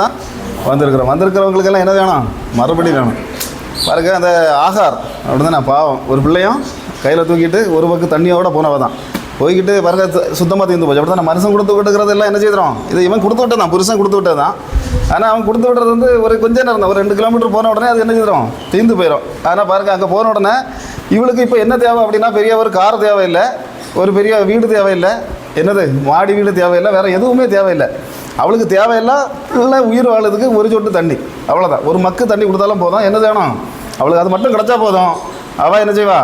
தான் வந்திருக்கிறோம். வந்திருக்கிறவங்களுக்கெல்லாம் என்ன வேணும்? மறுபடி வேணும். பாருங்க அந்த ஆகார் தான் நான் பாவம். ஒரு பிள்ளையும் கையில் தூக்கிட்டு ஒரு பக்கம் தண்ணியோட போனவ தான். போய்கிட்டு பாருங்க சுத்தமாக தீர்ந்து போச்சு. அப்படி தான் மனுஷன் கொடுத்து விட்டுக்கிறது எல்லாம் என்ன செய்கிறோம் இது இவன் கொடுத்து விட்டது தான் புருஷன் கொடுத்து விட்டது தான். ஆனால் அவன் கொடுத்து விடுறது வந்து ஒரு கொஞ்ச நேரம் தான். ஒரு ரெண்டு கிலோமீட்டர் போன உடனே அது என்ன செய்கிறோம் தீர்ந்து போயிடும் ஆனால் பாருங்க அங்கே போன உடனே இவளுக்கு இப்போ என்ன தேவை அப்படின்னா பெரிய ஒரு கார் தேவையில்லை. ஒரு பெரிய வீடு தேவையில்லை. என்னது? மாடி வீடு தேவையில்லை. வேறு எதுவுமே தேவையில்லை. அவளுக்கு தேவையில்லாம் நல்ல உயிர் வாழறதுக்கு ஒரு சொட்டு தண்ணி அவ்வளோதான் ஒரு மக்கு தண்ணி கொடுத்தாலும் போதும். என்ன வேணும் அவளுக்கு அது மட்டும் கிடச்சா போதும். அவள் என்ன செய்வா?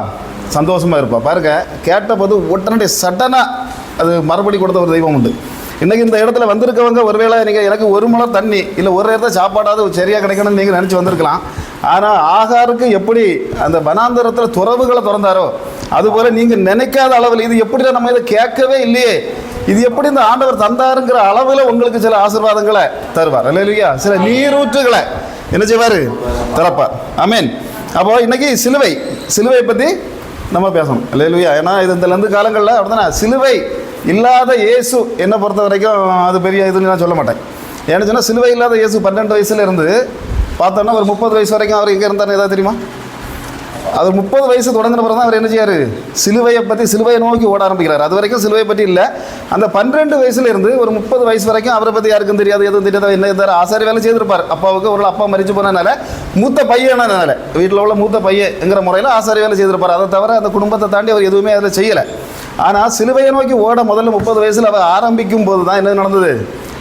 சந்தோஷமாக இருப்பாள் பாருங்க கேட்ட போது உடனடி சடனாக அது மறுபடி கொடுத்த ஒரு தெய்வம் உண்டு. இன்றைக்கி இந்த இடத்துல வந்திருக்கவங்க ஒருவேளை நீங்கள் எனக்கு ஒரு முளை தண்ணி இல்லை ஒரு இடத்துல சாப்பாடாவது சரியாக கிடைக்கணும்னு நீங்கள் நினச்சி வந்திருக்கலாம். ஆனால் ஆகாருக்கு எப்படி அந்த வனாந்தரத்தில் துறவுகளை திறந்தாரோ அதுபோல் நீங்கள் நினைக்காத அளவில் இது எப்படி நம்ம இதை கேட்கவே இல்லையே. இது எப்படி இந்த ஆண்டவர் தந்தாருங்கிற அளவில் உங்களுக்கு சில ஆசீர்வாதங்களை தருவார். இல்லையா சில நீரூற்றுகளை. என்ன செய்வார்? திறப்பார். ஆமீன் அப்போ இன்னைக்கு சிலுவை சிலுவை பற்றி நம்ம பேசணும். இல்லையா ஏன்னா இது இந்த காலங்களில் அப்படின்னா சிலுவை இல்லாத இயேசு என்னை பொறுத்த வரைக்கும் அது பெரிய இதுன்னு நான் சொல்ல மாட்டேன். ஏன்னு சொன்னால் சிலுவை இல்லாத இயேசு பன்னெண்டு வயசுல இருந்து பார்த்தோன்னா ஒரு முப்பது வயசு வரைக்கும் அவர் எங்கே இருந்தார் ஏதாவது தெரியுமா? அவர் முப்பது வயசு தொடங்கின பிறகு தான் அவர் என்ன செய்யாரு? சிலுவையை பற்றி சிலுவையை நோக்கி ஓட ஆரம்பிக்கிறார். அது வரைக்கும் சிலுவை பற்றி இல்லை. அந்த பன்னிரெண்டு வயசுலேருந்து ஒரு முப்பது வயசு வரைக்கும் அவரை பற்றி யாருக்கும் தெரியாது எதுவும் தெரியாது என்ன இருந்தார் ஆசாரி வேலை செய்திருப்பார். அப்பாவுக்கு ஒரு அப்பா மறிச்சு போனனால மூத்த பையனால வீட்டில் உள்ள மூத்த பையங்கிற முறையில் ஆசாரி வேலை செய்திருப்பார். அதை தவிர அந்த குடும்பத்தை தாண்டி அவர் எதுவுமே அதில் செய்யலை. ஆனால் சிலுவையை நோக்கி ஓட முதல்ல முப்பது வயசில் அவர் ஆரம்பிக்கும் போது தான் என்ன நடந்தது?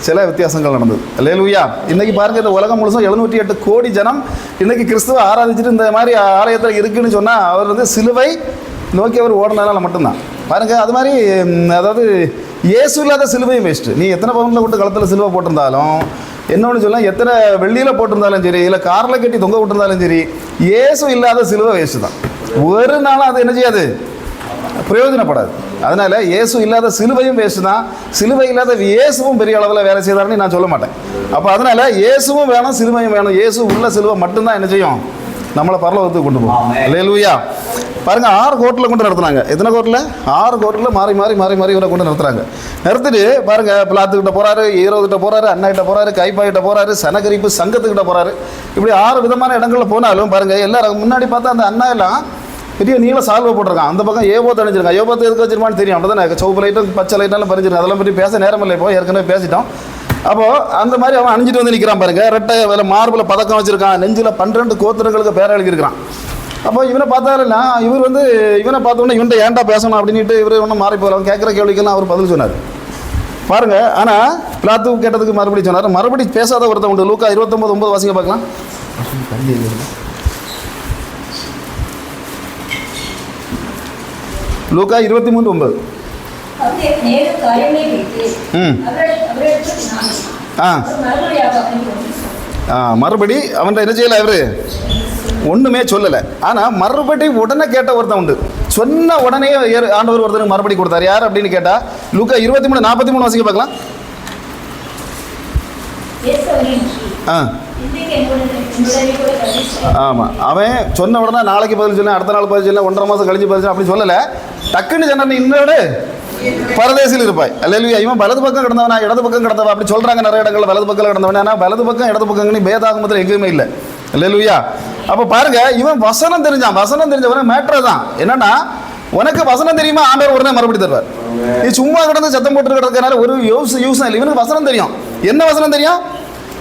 சில வித்தியாசங்கள் நடந்தது. லேலுயா இன்னைக்கு பாருங்க இந்த உலகம் முழுசும் எழுநூற்றி எட்டு கோடி ஜனம் இன்னைக்கு கிறிஸ்துவ ஆராதிச்சுட்டு இந்த மாதிரி ஆலயத்தில் இருக்குன்னு சொன்னால் அவர் வந்து சிலுவை நோக்கி அவர் ஓடினதால மட்டும்தான். பாருங்க அது மாதிரி அதாவது இயேசு இல்லாத சிலுவையும் வேஸ்ட்டு நீ எத்தனை பவுனில் கொண்டு களத்தில் சிலுவை போட்டிருந்தாலும் என்னொன்று சொல்லலாம் எத்தனை வெள்ளியில் போட்டிருந்தாலும் சரி இல்லை காரில் கட்டி தொங்க விட்டுருந்தாலும் சரி இயேசு இல்லாத சிலுவை வேஸ்ட்டு தான். ஒரு நாளும் அது என்ன செய்யாது? பிரயோஜனப்படாது. அதனால இயேசு இல்லாத சிலுவையும் வேஸ்ட் தான். சிலுவை இல்லாத இயேசுவும் பெரிய அளவில் வேலை செய்தாருன்னு நான் சொல்ல மாட்டேன். அப்போ அதனால இயேசுவும் வேணும் சிலுவையும் வேணும். இயேசு உள்ள சிலுவை மட்டும்தான் என்ன செய்யும்? நம்மளை பரலோகத்துக்கு கொண்டு போகும். இல்லையா பாருங்க ஆறு கோர்ட்டில் கொண்டு நடத்துனாங்க. எத்தனை கோர்ட்டில் ஆறு கோர்ட்டில் மாறி மாறி மாறி மாறி இவரை கொண்டு நிறுத்துறாங்க நிறுத்திட்டு பாருங்க பிளாத்துக்கிட்ட போறாரு ஈரோக்கிட்ட போறாரு அண்ணாகிட்ட போறாரு கைப்பாக்கிட்ட போறாரு சனகரிப்பு சங்கத்துக்கிட்ட போறாரு. இப்படி ஆறு விதமான இடங்களில் போனாலும் பாருங்க எல்லாரும் முன்னாடி பார்த்தா அந்த அண்ணா எல்லாம் பெரிய நீல சால்வை போட்டிருக்கான். அந்த பக்கம் ஏபோ அணிஞ்சிருக்கான் ஏபோத்து எதுக்கு வச்சிருப்பான்னு தெரியும். அப்படிதானே சவுப்பு லைட்டும் பச்சை லைட்டெல்லாம் பறிஞ்சிருக்கான். அதெல்லாம் பற்றி பேச நேரம் இல்லை. இப்போ ஏற்கனவே பேசிட்டோம். அப்போது அந்த மாதிரி அவன் அணிஞ்சிட்டு வந்து நிற்கிறான் பாருங்க. ரெட்டை வேலை மார்பில் பதக்கம் வச்சிருக்கான். நெஞ்சில் பன்னிரெண்டு கோத்திரங்களுக்கு பேர எழுதியிருக்கிறான். அப்போ இவனை பார்த்தாருன்னா இவர் வந்து இவனை பார்த்தோன்னே இவன்ட்ட ஏன்டா பேசணும் அப்படின்ட்டு இவர் ஒன்றும் மாறி போகல. அவன் கேட்குற கேள்விக்கெல்லாம் அவர் பதில் சொன்னார். பாருங்க ஆனால் பிளாத்து கேட்டதுக்கு மறுபடியும் சொன்னார். மறுபடியும் பேசாத ஒருத்தன் உண்டு. லூக்கா இருபத்தொம்பது ஒன்பது வாசிங்க பார்க்கலாம். லூக்கா இருபத்தி மூணு ஒன்பது. ம். ஆ. ஆ மறுபடி அவன்கிட்ட என்ன செய்யலை அவரு ஒன்றுமே சொல்லலை. ஆனால் மறுபடி உடனே கேட்ட ஒருத்தன் உண்டு. சொன்ன உடனே ஆண்டவர் ஒருத்தனுக்கு மறுபடி கொடுத்தாரு. யார் அப்படின்னு கேட்டால் லூக்கா இருபத்தி மூணு நாற்பத்தி மூணு வாசிக்க பார்க்கலாம். ஆ. ஆமாம் அவன் சொன்ன உடனே நாளைக்கு பதில் சொன்னேன் அடுத்த நாள் பதில் சொன்னேன் ஒன்றரை மாதம் கழிச்சு பதில் அப்படி சொல்லலை. டக்குன்னு சொன்ன இன்னோட பரதேசில் இருப்பாய். அல்லையா இவன் வலது பக்கம் கிடந்தவனா இடது பக்கம் கிடந்தவன் அப்படி சொல்கிறாங்க நிறைய இடங்களில். வலது பக்கம் கிடந்தவனா ஆனால் வலது பக்கம் இடது பக்கங்கன்னு பேதாகமத்தில் எங்கேயுமே இல்லை. அல்லையா அப்போ பாருங்க இவன் வசனம் தெரிஞ்சான். வசனம் தெரிஞ்சவன மேட்ரு தான். என்னன்னா உனக்கு வசனம் தெரியுமா? ஆண்டவர் உடனே மறுபடி தருவார். நீ சும்மா கிடந்து சத்தம் போட்டு கிடக்கிறதுனால ஒரு யூஸ் யூஸ் இல்லை. இவனுக்கு வசனம் தெரியும். என்ன வசனம் தெரியும்?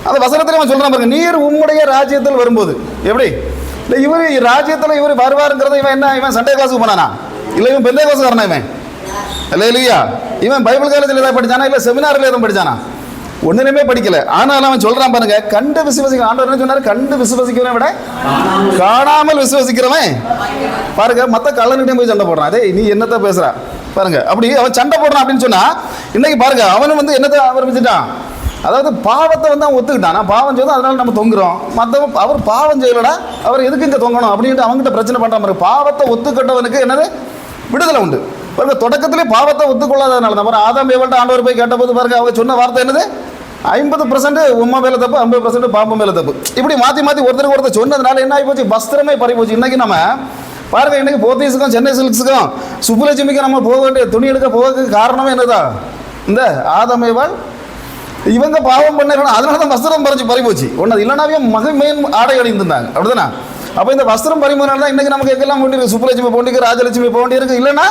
அந்த வசனத்தில் அவன் சொல்கிறான் பாருங்க நீர் உம்முடைய ராஜ்யத்தில் வரும்போது. எப்படி? இல்லை இவர் ராஜ்யத்தில் இவர் வருவாருங்கிறத இவன் என்ன இவன் சண்டே கிளாஸுக்கு போனானா? இல்லை இவன் பெந்தை கிளாஸுக்காரனா இவன்? இல்லை இல்லையா இவன் பைபிள் காலேஜில் ஏதாவது படிச்சானா? இல்லை செமினாரில் எதுவும் படிச்சானா? ஒன்றுமே படிக்கல. ஆனாலும் அவன் சொல்கிறான் பாருங்க கண்டு விசுவசிக்க ஆண்டவர் என்ன சொன்னார்? கண்டு விசுவசிக்கிறவன் விட காணாமல் விசுவசிக்கிறவன். பாருங்க மற்ற கள்ளனிட்டையும் போய் சண்டை போடுறான். அதே நீ என்னத்த பேசுகிறா பாருங்க அப்படி அவன் சண்டை போடுறான் அப்படின்னு சொன்னா இன்னைக்கு பாருங்க அவனும் வந்து என்னத்தை ஆரம்பிச்சுட்டான்? அதாவது பாவத்தை வந்து அவன் ஒத்துக்கிட்டான். நான் பாவம் செய்தோம் அதனால நம்ம தொங்குறோம். மற்றவன் அவர் பாவம் செய்யலடா அவர் எதுக்கு இங்கே தொங்கணும் அப்படின்ட்டு அவங்ககிட்ட பிரச்சனை பண்ணுற மாதிரி பாவத்தை ஒத்துக்கிட்டவனுக்கு என்னது? விடுதலை உண்டு. பாருங்க தொடக்கத்திலே பாவத்தை ஒத்துக்கொள்ளாதனால தான் பாருங்க ஆதாம் ஏவல்ட்ட ஆண்டவர் போய் கேட்டபோது பாருங்க அவங்க சொன்ன வார்த்தை என்னது? ஐம்பது பர்சன்ட் உண்மை மேலே தப்பு ஐம்பது பர்சன்ட் பாம்பு மேலே தப்பு. இப்படி மாற்றி மாற்றி ஒருத்தருக்கு ஒருத்தர் சொன்னதுனால என்ன ஆகி போச்சு வஸ்திரமே பறி போச்சு இன்னைக்கு நம்ம பாருங்க இன்றைக்கி போத்தீஸுக்கும் சென்னை சில்க்ஸுக்கும் சுப்புலட்சுமிக்கும் நம்ம போக வேண்டிய துணி எடுக்க போகிறதுக்கு காரணமே என்னதான் இந்த ஆதமேவாள் இவங்க பாவம் பண்ண அதனால தான் வஸ்திரம் பறிச்சு பறி போச்சு. ஒன்று இல்லைனாவே மகிமையின் ஆடை அணிந்திருந்தாங்க. அப்படிதானா? அப்போ இந்த வஸ்திரம் பறிமுறைனால தான் இன்னைக்கு நமக்கு எங்கெல்லாம் போண்டிருக்கு சுப்புலட்சுமி போண்டிருக்கு ராஜலட்சுமி போண்டிருக்கு இல்லைன்னா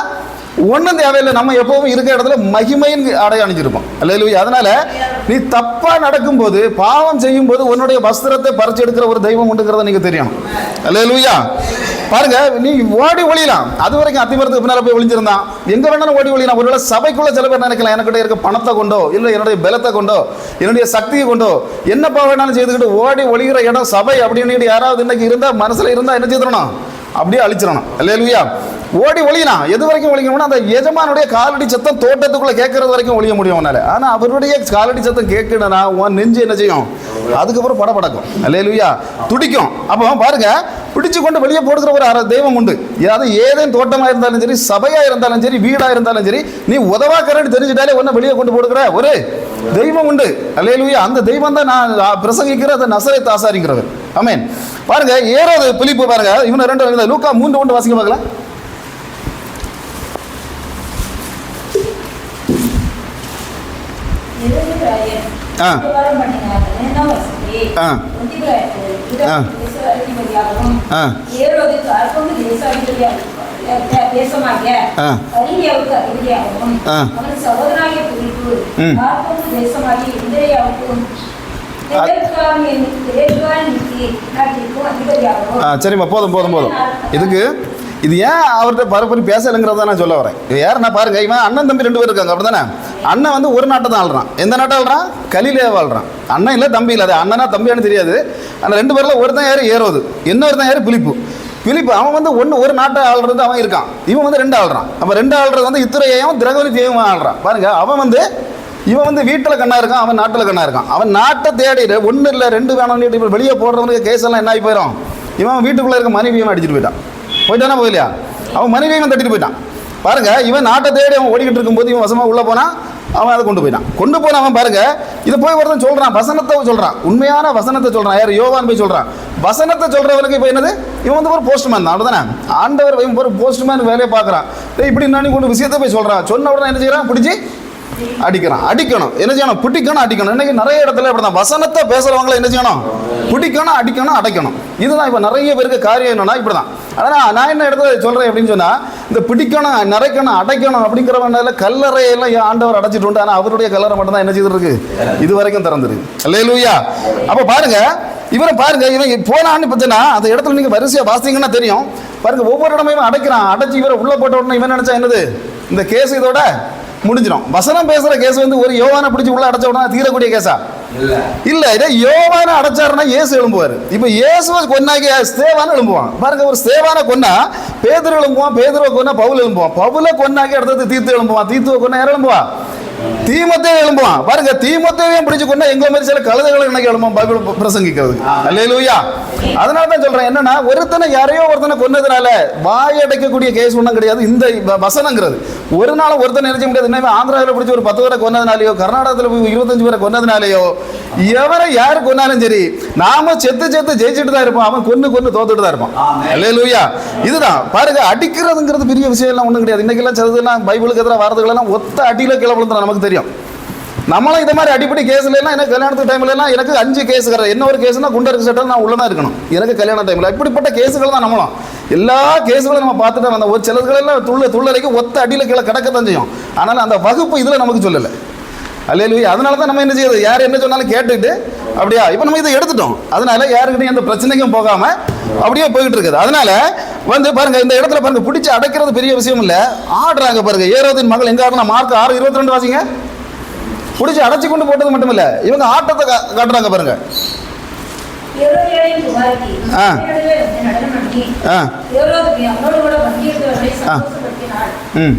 ஒன்றும் தேவையில்லை. நம்ம எப்பவும் இருக்கிற இடத்துல மகிமையின் ஆடை அணிஞ்சிருப்போம். அல்லையா அதனால நீ தப்பா நடக்கும்போது பாவம் செய்யும்போது உன்னுடைய வஸ்திரத்தை பறிச்சு எடுக்கிற ஒரு தெய்வம் உண்டுங்கிறத நீங்க தெரியும். அல்லையா பாருங்க நீ ஓடி ஒழியலாம் அது வரைக்கும் அத்திமரத்துக்கு பின்னால போய் ஒளிஞ்சிருந்தான். எங்க வேணாலும் ஓடி ஒழியலாம் ஒருவேளை சபைக்குள்ள சில பேர் நினைக்கலாம் என்கிட்ட இருக்க பணத்தை கொண்டோ இல்லை என்னுடைய பலத்தை கொண்டோ என்னுடைய சக்தியை கொண்டோ என்னப்பா வேணாலும் செய்துக்கிட்டு ஓடி ஒழிகிற இடம் சபை அப்படின்னு யாராவது இன்னைக்கு இருந்தா மனசுல இருந்தா என்ன செய்திடணும்? அப்படியே அழிச்சிடணும். இல்லையா ஓடி ஒளியலாம் எது வரைக்கும் ஒழிக்கணும்னா அந்த எஜமானுடைய காலடி சத்தம் தோட்டத்துக்குள்ள கேட்கறது வரைக்கும் ஒழிய முடியும் உன்னால ஆனா அவருடைய காலடி சத்தம் கேட்கணும்னா உன் நெஞ்சு என்ன செய்யும்? அதுக்கப்புறம் படப்படக்கும் அல்லேலுயா. துடிக்கும். அப்போ பாருங்க பிடிச்சு கொண்டு வெளியே போடுகிற ஒரு தெய்வம் உண்டு. ஏதாவது ஏதேன் தோட்டமாக இருந்தாலும் சரி சபையாக இருந்தாலும் சரி வீடாக இருந்தாலும் சரி நீ உதவாக்கரன்னு தெரிஞ்சுட்டாலே ஒன்ன வெளியே கொண்டு போடுகிற ஒரு தெய்வம் உண்டு. அல்லேலுயா. அந்த தெய்வம் தான் நான் பிரசங்கிக்கிற அந்த நசரை தாசாரிங்கிறவர் ஆமென். பாருங்க ஏறாவது பிலிப்பு பாருங்க இவனை ரெண்டு லூக்கா மூன்று ஒன்று வாசிக்க பார்க்கலாம். ஆ. ஆ. ஆ. ஆ. சரிம்மா போதும் போதும் போதும். இதுக்கு இது ஏன் அவர்கிட்ட பரப்பரி பேசலைங்கிறத நான் சொல்ல வரேன். இது யார் நான் பாருங்க இவன் அண்ணன் தம்பி ரெண்டு பேர் இருக்காங்க அப்படிதானே அண்ணன் வந்து ஒரு நாட்டை தான் ஆள்றான். எந்த நாட்டை ஆள்றான்? கலிலே வாழ்றான் அண்ணன் இல்லை தம்பி இல்லை. அது அண்ணனா தம்பியான்னு தெரியாது. ஆனால் ரெண்டு பேரில் ஒருத்தன் யார்? ஏறுவது இன்னொருத்தன் யார்? பிலிப்பு. பிலிப்பு அவன் வந்து ஒன்று ஒரு நாட்டை ஆள்றது அவன் இருக்கான். இவன் வந்து ரெண்டு ஆள்றான். அப்போ ரெண்டு ஆள்றது வந்து இத்துறையையும் தெய்வம் ஆள்றான். பாருங்க அவன் வந்து இவன் வந்து வீட்டில் கண்ணா இருக்கான் அவன் நாட்டில் கண்ணா இருக்கான். அவன் நாட்டை தேடி ஒன்று இல்லை ரெண்டு வேணும்னு இப்போ வெளியே போடுறவனுக்கு கேஸ் எல்லாம் என்ன ஆகி போயிடும் இவன் வீட்டுக்குள்ளே இருக்க மனைவியும் அடிச்சுட்டு போயிட்டான். போயிட்டானா போகலையா? அவன் மனைவியும் தட்டிட்டு போயிட்டான். பாருங்க இவன் நாட்டை தேடி அவன் ஓடிக்கிட்டு இருக்கும்போது இவன் வசமாக உள்ளே போனால் அவன் அதை கொண்டு போயிட்டான். கொண்டு போன அவன் பாருங்க இதை போய் ஒருத்தன் சொல்றான் வசனத்தை சொல்றான். உண்மையான வசனத்தை சொல்றான். யார்? யோவான் போய் சொல்றான். வசனத்தை சொல்றவனுக்கு இப்போ என்னது? இவன் வந்து ஒரு போஸ்ட்மேன் தான் அப்படிதானே ஆண்டவர் இவன் ஒரு போஸ்ட்மேன் வேலையை பார்க்குறான். டேய் இப்படி நான் கொண்டு விஷயத்தை போய் சொல்றான் சொன்ன உடனே என்ன செய்யறான்? பிடிச்சி அடிக்கிறான். அடிக்கணும். என்ன செய்யணும்? பிடிக்கணும் அடிக்கணும். இன்னைக்கு நிறைய இடத்துல அப்படிதான் வசனத்தை பேசுறவங்களை என்ன செய்யணும்? பிடிக்கணும் அடிக்கணும் அடைக்கணும். இதுதான் இப்போ நிறைய பேருக்கு காரியம் என்னன்னா இப்படிதான். ஆனால் நான் என்ன இடத்துல சொல்றேன் அப்படின்னு சொன்னா இந்த பிடிக்கணும் நிறைக்கணும் அடைக்கணும் அப்படிங்கிறவனால கல்லறையெல்லாம் என் ஆண்டவர் அடைச்சிட்டு உண்டு ஆனால் அவருடைய கல்லறை மட்டும் தான் என்ன செய்துட்டு இருக்கு? இது வரைக்கும் திறந்துருக்கு. அல்லேலூயா. அப்போ பாருங்க இவரை பாருங்க இவன் போனான்னு பார்த்தீங்கன்னா அந்த இடத்துல நீங்க வரிசையா வாசிங்கன்னா தெரியும். பாருங்க ஒவ்வொரு இடமே இவன் அடைக்கிறான். அடைச்சு இவரை உள்ள போட்ட உடனே இவன் நினைச்சா என்னது? இந்த கேஸ் இதோட முடிஞ்சிடும். வசனம் பேசுற கேஸ் வந்து ஒரு யோவானை பிடிச்சி உள்ள அடைச்ச உடனே தீரக்கூடிய கேஸா? இல்ல. இதே யோவானை அடைச்சாருன்னா இயேசு எழும்புவார். இப்போ இயேசுவை கொன்னாக்கி ஸ்தேவான எழும்புவான். பாருங்க ஒரு ஸ்தேவானை கொன்னா பேதுரு எழும்புவான் பேதரை கொன்னா பவுல் எழும்புவான். பவுல கொன்னாக்கி அடுத்தது தீர்த்து எழும்புவான். தீர்த்துவை கொன்னா யார் எழும்புவா? தீமத்தே எழும்புவான்? பாருங்க தீமத்தையும் பிடிச்சு கொண்டா எங்களை மாதிரி சில கழுதைகள் இன்னைக்கு எழும்பும் பைபிள் பிரசங்கிக்கிறது அல்லேலூயா. அதனால தான் சொல்றேன் என்னன்னா ஒருத்தனை யாரையோ ஒருத்தனை கொன்னதுனால வாய் அடைக்கக்கூடிய கேஸ் ஒன்றும் கிடையாது. இந்த வசனங்கிறது. ஒரு நாள் ஒருத்தனை நினைச்ச முடியாது. இன்னும் ஆந்திராவில் பிடிச்சி ஒரு பத்து பேரை கொன்னதுனாலயோ கர்நாடகத்தில் போய் இருபத்தஞ்சு பேரை கொன்னதுனாலயோ எவரை யாரு கொன்னாலும் சரி நாம செத்து செத்து ஜெயிச்சுட்டு தான் இருப்போம். அவன் கொன்னு கொன்னு தோத்துட்டு தான் இருப்பான். ஆமென். அல்லேலூயா. இதுதான். பாருங்க அடிக்கிறதுங்கிறது பெரிய விஷயம் எல்லாம் ஒன்றும் கிடையாது. இன்னைக்கெல்லாம் சிலதெல்லாம் பைபிளுக்கு எதிராக வார்த்தைகளெல்லாம் ஒத்த அடியில் விழுந்துடும் நமக்கு தெரியும். நம்மளும் இது மாதிரி அடிப்படை கேஸ்ல எல்லாம் எனக்கு கல்யாணத்து டைம்ல எல்லாம் எனக்கு அஞ்சு கேஸ் என்ன ஒரு கேஸ்னா குண்டருக்கு சட்டம் நான் உள்ளே தான் இருக்கணும். எனக்கு கல்யாண டைமில் இப்படிப்பட்ட கேஸுகள் தான் நம்மளும். எல்லா கேஸுகளும் நம்ம பார்த்துட்டு அந்த ஒரு சிலர்கள் எல்லாம் துள்ள துள்ளரைக்கும் ஒத்த அடியில் கீழே கிடக்க தான் செய்யும். ஆனால் அந்த வகுப்பு இதில் நமக்கு சொல்லலை. அல்லேலூயா. அதனால தான் நம்ம என்ன செய்யறது? யார் என்ன சொன்னாலும் கேட்டுட்டு அப்படியா இப்போ நம்ம இதை எடுத்துட்டோம். அதனால யாருக்கிட்டையும் எந்த பிரச்சனைக்கும் போகாம அப்படியே போயிட்டு இருக்குது. அதனால வந்து பாருங்க இந்த இடத்துல பாருங்க பிடிச்சி அடைக்கிறது பெரிய விஷயம் இல்லை. ஆடுறாங்க பாருங்க. ஏரோதின் மகள் எங்க ஆடுனா? மார்க் ஆறு இருபத்தி ரெண்டு வாசிங்க. பிடிச்சி அடைச்சி கொண்டு போட்டது மட்டும் இல்ல இவங்க ஆட்டத்தை காட்டுறாங்க பாருங்க ஆ. ஆ சந்தோஷப்படுத்தினாள் ம்.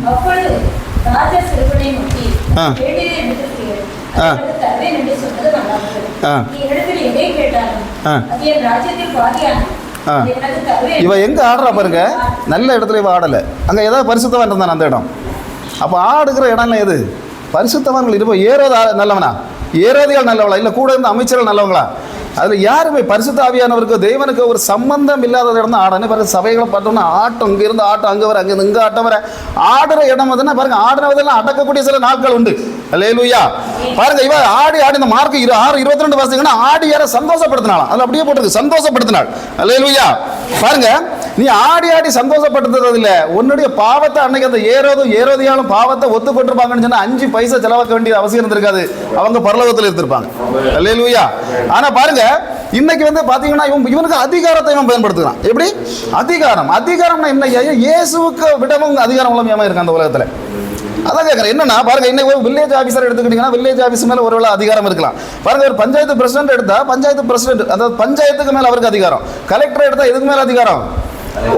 ஆ. ஆ. ஆ. ஆ. ஆ. இவ எங்க ஆடுறா பாருங்க நல்ல இடத்துல இவ ஆடல அங்க ஏதாவது பரிசுத்தவன் இருந்தான் அந்த இடம் அப்ப ஆடுகிற இடம்ல எது பரிசுத்தவான்கள் இருப்போம் ஏரோது நல்லவனா? ஏறோதிகள் நல்லவளா? இல்லை கூட இருந்த அமைச்சர்கள் நல்லவங்களா? அதில் யாருமே பரிசுத்த ஆவியானவருக்கு தேவனுக்கு ஒரு சம்பந்தம் இல்லாத இடம் தான் ஆடணும் பாருங்க சபைகளை பார்த்தோம்னா ஆட்டம் இங்கேருந்து ஆட்டம் அங்கே வர அங்கேருந்து இங்கே ஆட்டம் வர. ஆடுற இடம் வந்துன்னா பாருங்க ஆடுறதெல்லாம் அடக்கக்கூடிய சில நாட்கள் உண்டு. லேலுயா பாருங்க இவ ஆடி ஆடி இந்த மார்க் இரு ஆறு இருபத்தி ரெண்டு வருஷங்கன்னா ஆடி யார சந்தோஷப்படுத்தினாலாம் அதில் அப்படியே போட்டிருக்கு சந்தோஷப்படுத்தினாள். லேலுயா பாருங்க நீ ஆடி ஆடி சந்தோஷப்படுத்துறது இல்லை. உன்னுடைய பாவத்தை அன்னைக்கு அந்த ஏரோதும் ஏரோதியாலும் பாவத்தை ஒத்துக்கொண்டிருப்பாங்கன்னு சொன்னா அஞ்சு பைசா செலவாக்க வேண்டிய அவசியம் இருந்திருக்காது. அவங்க பரலோகத்தில் இருந்திருப்பாங்க. லேலுயா ஆனா பாருங்க இன்னைக்கு வந்து பார்த்தீங்கன்னா இவன் இவனுக்கு அதிகாரத்தை இவன் பயன்படுத்துகிறான். எப்படி? அதிகாரம். அதிகாரம்னா இன்னைக்கு ஐயா? இயேசுவுக்கு விடவும் அதிகாரம் உள்ளமையாம இருக்கு அந்த உலகத்தில். அதான் கேட்குறேன் என்னன்னா பாருங்க இன்னைக்கு ஒரு வில்லேஜ் ஆஃபீஸர் எடுத்துக்கிட்டீங்கன்னா வில்லேஜ் ஆஃபீஸ் மேலே ஒருவேளை அதிகாரம் இருக்கலாம். பாருங்க ஒரு பஞ்சாயத்து பிரசிடென்ட் எடுத்தா பஞ்சாயத்து பிரசிடென்ட் அதாவது பஞ்சாயத்துக்கு மேலே அவருக்கு அதிகாரம். கலெக்டர் எடுத்தா எதுக்கு மேலே அதிகாரம்?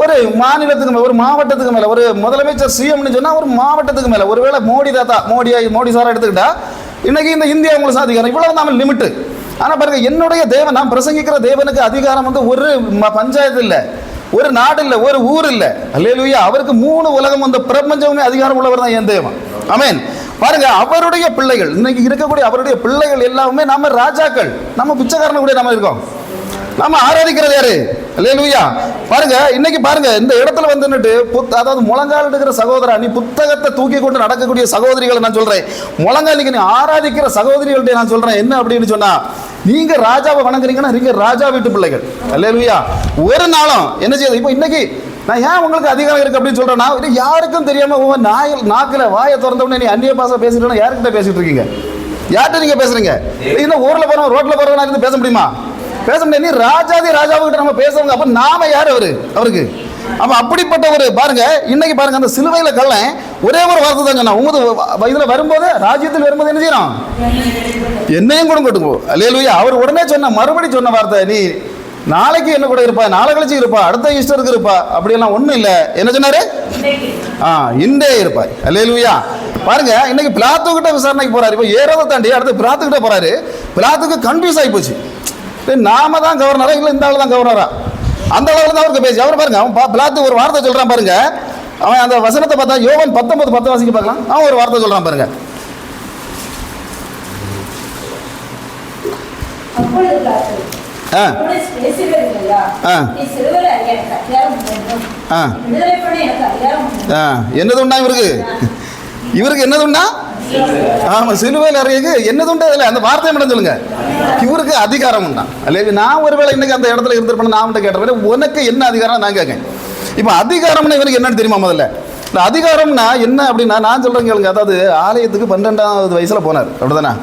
ஒரு மாநிலத்துக்கு மேலே ஒரு மாவட்டத்துக்கு மேலே ஒரு முதலமைச்சர் சிஎம்னு சொன்னால் ஒரு மாவட்டத்துக்கு மேலே. ஒருவேளை மோடி தாத்தா மோடி மோடி சாரை எடுத்துக்கிட்டா இன்னைக்கு இந்த இந்தியா உங்களுக்கு அதிகாரம். இவ்வளவு நம்ம லிமிட்டு ஆனா பாருங்க என்னுடைய தேவன் நான் பிரசங்கிக்கிற தேவனுக்கு அதிகாரம் வந்து ஒரு பஞ்சாயத்து இல்ல. ஒரு நாடு இல்ல ஒரு ஊர் இல்ல. அல்லேலூயா அவருக்கு மூணு உலகம் அந்த பிரபஞ்சமே அதிகாரம் உள்ளவர் தான் என் தேவன். அமேன் பாருங்க அவருடைய பிள்ளைகள் இன்னைக்கு இருக்கக்கூடிய அவருடைய பிள்ளைகள் எல்லாமே நம்ம ராஜாக்கள். நம்ம பிச்சைக்காரன கூட நம்ம இருக்கோம். நம்ம ஆராதிக்கிறது யாரு? அல்லேலூயா. பாருங்க இன்னைக்கு பாருங்க இந்த இடத்துல வந்துட்டு புத் அதாவது முழங்கால் எடுக்கிற சகோதரா நீ புத்தகத்தை தூக்கி கொண்டு நடக்கக்கூடிய சகோதரிகளை நான் சொல்றேன். முழங்கால் நீங்க நீ ஆராதிக்கிற சகோதரிகள்ட்ட நான் சொல்றேன் என்ன அப்படின்னு சொன்னா நீங்க ராஜாவை வணங்குறீங்கன்னா நீங்க ராஜா வீட்டு பிள்ளைகள். அல்லேலூயா. ஒரு நாளும் என்ன செய்யுது இப்போ இன்னைக்கு நான் ஏன் உங்களுக்கு அதிகாரம் இருக்கு அப்படின்னு சொல்றேன்னா இது யாருக்கும் தெரியாம உன் நாயில் வாயை திறந்த உடனே நீ அந்நிய பாசை பேசிட்டு யாருக்கிட்ட பேசிட்டு இருக்கீங்க? யார்கிட்ட நீங்க பேசுறீங்க? இன்னும் ஊர்ல போறவன் ரோட்ல போறவனா இருந்து பேச முடியுமா? பேச முடியாது நீ ராஜாதி ராஜாவுக்கிட்ட நம்ம பேசுறவங்க அப்ப நாம யார் அவரு? அவருக்கு. அப்ப அப்படிப்பட்ட ஒரு பாருங்க இன்னைக்கு பாருங்க அந்த சிலுவையில கள்ளன் ஒரே ஒரு வார்த்தை தான் சொன்னான். வ- இதுல வரும்போது ராஜ்யத்தில் வரும்போது என்ன செய்யணும்? என்னையும் கூட கொண்டு போ அல்லேலூயா. அவர் உடனே சொன்ன மறுபடி சொன்ன வார்த்தை நீ நாளைக்கு என்ன கூட இருப்பா நாளை கழிச்சு இருப்பா அடுத்த ஈஸ்டருக்கு இருப்பா அப்படியெல்லாம் ஒண்ணும் இல்ல. என்ன சொன்னாரு? ஆ இன்றே இருப்பாய். அல்லேலூயா. பாருங்க இன்னைக்கு பிளாத்து கிட்ட விசாரணைக்கு போறாரு. இப்போ ஏறதை தாண்டி அடுத்து பிளாத்து கிட்ட போறாரு. பிளாத்துக்கு கன்ஃபியூஸ் ஆகி போச்சு. நாம தான் கவர்னரா? இல்லை இந்த ஆள் தான் கவர்னரா? அந்த அளவுக்கு தான் அவருக்கு பேசி. அவர் பாருங்க அவன் பிளாத்து ஒரு வார்த்தை சொல்றான் பாருங்க. அவன் அந்த வசனத்தை பார்த்தா யோவன் பத்தொன்பது பத்து வாசிக்க பார்க்கலாம். அவன் ஒரு வார்த்தை சொல்றான் பாருங்க. ஆ. என்னது உண்டா இவருக்கு? இவருக்கு என்னது உண்டா ஆமா சிலுவையில் அறியக்கு என்னது உண்டு அதில்? அந்த வார்த்தை மட்டும் சொல்லுங்க. இவருக்கு அதிகாரம் உண்டா? அல்லது நான் ஒருவேளை இன்னைக்கு அந்த இடத்துல இருந்திருப்பேன் நான் மட்டும் கேட்டேன் உனக்கு என்ன அதிகாரம் நான் கேட்கேன். இப்போ அதிகாரம்னு இவனுக்கு என்னன்னு தெரியுமா முதல்ல? இந்த அதிகாரம்னா என்ன அப்படின்னா நான் சொல்கிறேன் கேளுங்க. அதாவது ஆலயத்துக்கு பன்னெண்டாவது வயசுல போனார். அப்படிதானே?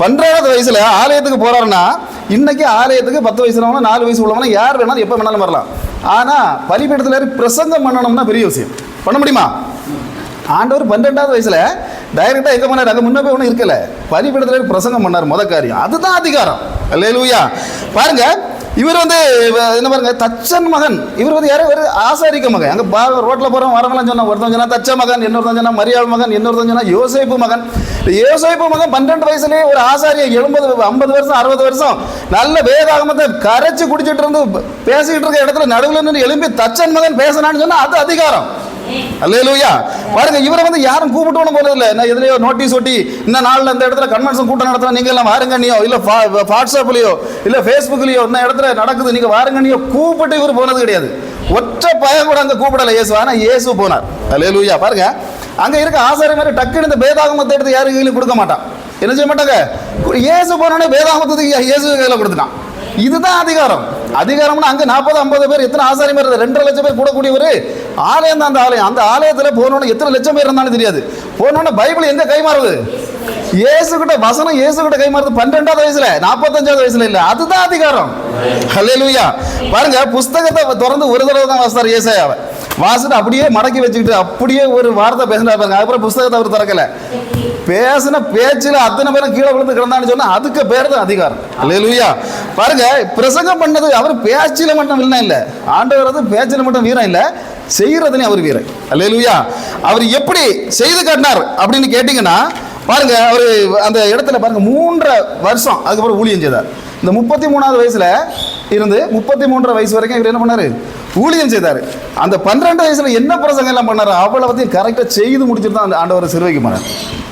பன்னெண்டாவது வயசுல ஆலயத்துக்கு போறாருன்னா இன்னைக்கு ஆலயத்துக்கு பத்து வயசு உள்ளவங்க நாலு வயசு உள்ளவங்க யார் வேணாலும் எப்போ வேணாலும் வரலாம். ஆனா பலிபீடத்தில் ஏறி பிரசங்கம் பண்ணணும்னா பெரிய விஷயம். பண்ண முடியுமா? ஆண்டவர் பன்னெண்டாவது வயசில் டைரக்டா எங்கே பண்ணார். அங்க முன்னே போய் ஒன்றும் இருக்கல. பலிபீடத்துல பிரசங்கம் பண்ணார் முத காரியம். அதுதான் அதிகாரம். அல்லேலூயா. பாருங்க இவர் வந்து என்ன பாருங்க தச்சன் மகன். இவர் வந்து யாரோ? ஒரு ஆசாரிக்க மகன். அங்கே பா ரோட்டில் போகிறோம் வரவங்களாம் சொன்னால் ஒருத்தன் சொன்னால் தச்ச மகன் இன்னொருத்தன் சொன்னால் மரியாள் மகன் இன்னொருத்தன் சொன்னால் யோசிப்பு மகன். யோசிப்பு மகன் பன்னெண்டு வயசுலேயே ஒரு ஆசாரிய எழுபது ஐம்பது வருஷம் அறுபது வருஷம் நல்ல வேதாகமத்தை கரைச்சி குடிச்சிட்டு இருந்து பேசிக்கிட்டு இருக்க இடத்துல நடுவில் நின்று எழும்பி தச்சன் மகன் பேசினான்னு சொன்னால் அது அதிகாரம். அல்லேலூயா. பாருங்க இவரை வந்து யாரும் கூப்பிட்டு ஒன்று போனது இல்லை நான் எதுலையோ நோட்டீஸ் ஒட்டி இந்த நாளில் இந்த இடத்துல கன்வென்ஷன் கூட்டம் நடத்துறோம் நீங்க எல்லாம் வாருங்கண்ணியோ இல்ல வாட்ஸ்அப்லயோ இல்ல ஃபேஸ்புக்லயோ இந்த இடத்துல நடக்குது நீங்க வாருங்கண்ணியோ கூப்பிட்டு இவர் போனது கிடையாது. ஒற்றை பயம் கூட அங்க கூப்பிடல இயேசு. ஆனா இயேசு போனார். அல்லேலூயா. பாருங்க அங்க இருக்க ஆசாரிய மாதிரி டக்குன்னு இந்த பேதாகமத்தை எடுத்து யாரும் கையிலும் கொடுக்க மாட்டான். என்ன செய்ய மாட்டாங்க? இயேசு போனோடனே வேதாகமத்துக்கு இயேசு கையில கொடுத்துட்டான். இதுதான் அதிகாரம். அதிகாரம்னா அங்க நாற்பது ஐம்பது பேர் எத்தனை ஆசாரியம் இருந்தது ரெண்டரை லட்சம் பேர் கூடக்கூடியவர். ஆலயம் தான் அந்த ஆலயம். அந்த ஆலயத்தில் போனோன்னு எத்தனை லட்சம் பேர் இருந்தாலும் தெரியாது. போனோன்னு பைபிள் எந்த கைமாறுது இயேசு கிட்ட வசனம் இயேசு கிட்ட கைமாறுது பன்னெண்டாவது வயசுல நாற்பத்தஞ்சாவது வயசுல இல்ல. அதுதான் அதிகாரம். ஹலெலுயா பாருங்க புஸ்தகத்தை திறந்து ஒரு தடவை தான் வாசித்தார் ஏசாயாவை. வாசிட்டு அப்படியே மடக்கி வச்சுக்கிட்டு அப்படியே ஒரு வார்த்தை பேசினா பாருங்க. அதுக்கப்புறம் புஸ்தகத்தை அவர் திறக்கல. பேசின பேச்சில் அத்தனை பேரும் கீழே விழுந்து கிடந்தான்னு சொன்னா அதுக்கு பேர் தான் அதிகாரம். அல்லேலூயா பாருங்க பிரசங்கம் பண்ணது அவர் பேச்சில் மட்டும் வீரன் இல்லை. ஆண்டவர் வந்து பேச்சில் மட்டும் வீரம் இல்லை. செய்யறதுலயும் அவர் வீரர். அல்லேலூயா. அவர் எப்படி செய்து காட்டினார் அப்படின்னு கேட்டிங்கன்னா பாருங்க அவர் அந்த இடத்துல பாருங்க மூன்றரை வருஷம் அதுக்கப்புறம் ஊழியம் செய்தார். இந்த முப்பத்தி மூணாவது வயசுல இருந்து முப்பத்தி மூன்றரை வயசு வரைக்கும் இவர் என்ன பண்ணாரு? ஊழியம் செய்தார். அந்த பன்னிரெண்டு வயசுல என்ன பிரசங்கம் எல்லாம் பண்ணாரு? அவ்வளவுத்தையும் கரெக்டாக செய்து முடிச்சுட்டு தான் அந்த ஆண்டவர் சிறுவைக்கு போனார்.